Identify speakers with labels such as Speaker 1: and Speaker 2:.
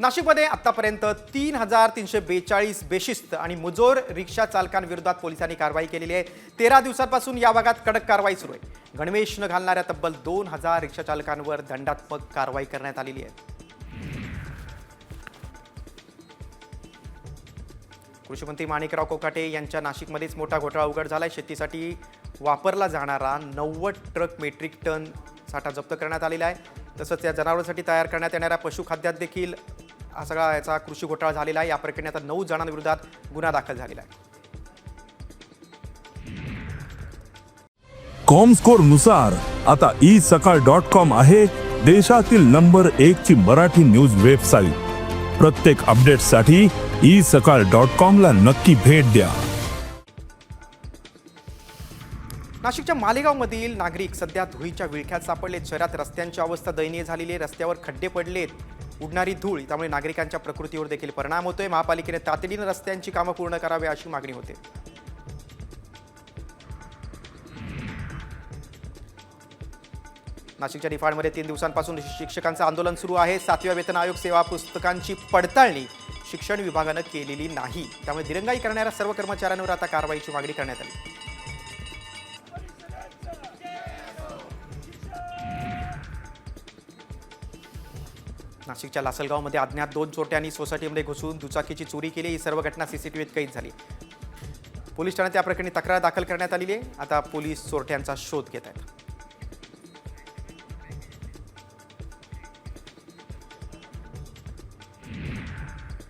Speaker 1: नाशिकमध्ये आतापर्यंत तीन हजार तीनशे बेचाळीस बेशिस्त आणि मुजोर रिक्षा चालकांविरोधात पोलिसांनी कारवाई केलेली आहे. तेरा दिवसांपासून या भागात कडक कारवाई सुरू आहे. गणवेश न घालणाऱ्या तब्बल दोन हजार रिक्षा चालकांवर दंडात्मक कारवाई करण्यात आलेली आहे. कृषीमंत्री माणिकराव कोकाटे यांच्या नाशिकमध्येच मोठा घोटाळा उघड झाला आहे शेतीसाठी वापरला जाणारा नव्वद ट्रक मेट्रिक टन साठा जप्त करण्यात आलेला आहे. तसंच या जनावरांसाठी तयार करण्यात येणाऱ्या पशुखाद्यात देखील हा सगळा याचा कृषी घोटाळा झालेला आहे. या प्रकरणी आता नऊ जणांविरोधात गुन्हा दाखल झालेला आहे.
Speaker 2: कॉमस्कोरनुसार आता ई सकाळ डॉट कॉम आहे देशातील नंबर एक ची मराठी न्यूज वेबसाईट. प्रत्येक अपडेटसाठी ई सकाळ डॉट कॉम ला नक्की भेट द्या.
Speaker 1: नाशिकच्या मालेगावमधील नागरिक सध्या धुळीच्या विळख्यात सापडलेत. शहरात रस्त्यांची अवस्था दयनीय झालेली आहे. रस्त्यावर खड्डे पडलेत. उडणारी धूळ त्यामुळे नागरिकांच्या प्रकृतीवर देखील परिणाम होतोय. महापालिकेने तातडीनं रस्त्यांची कामं पूर्ण करावी अशी मागणी होते. नाशिकच्या निफाडमध्ये तीन दिवसांपासून शिक्षकांचं आंदोलन सुरू आहे. सातव्या वेतन आयोग सेवा पुस्तकांची पडताळणी शिक्षण विभागानं केलेली नाही. त्यामुळे दिरंगाई करणाऱ्या सर्व कर्मचाऱ्यांवर आता कारवाईची मागणी करण्यात आली. नाशिकच्या लासलगावमध्ये अज्ञात दोन चोरट्यांनी सोसायटीमध्ये घुसून दुचाकीची चोरी केली. ही सर्व घटना सीसीटीव्हीत कैद झाली. पोलीस ठाण्यात त्या प्रकरणी तक्रार दाखल करण्यात आलेली आहे. आता पोलीस चोरट्यांचा शोध घेत आहेत.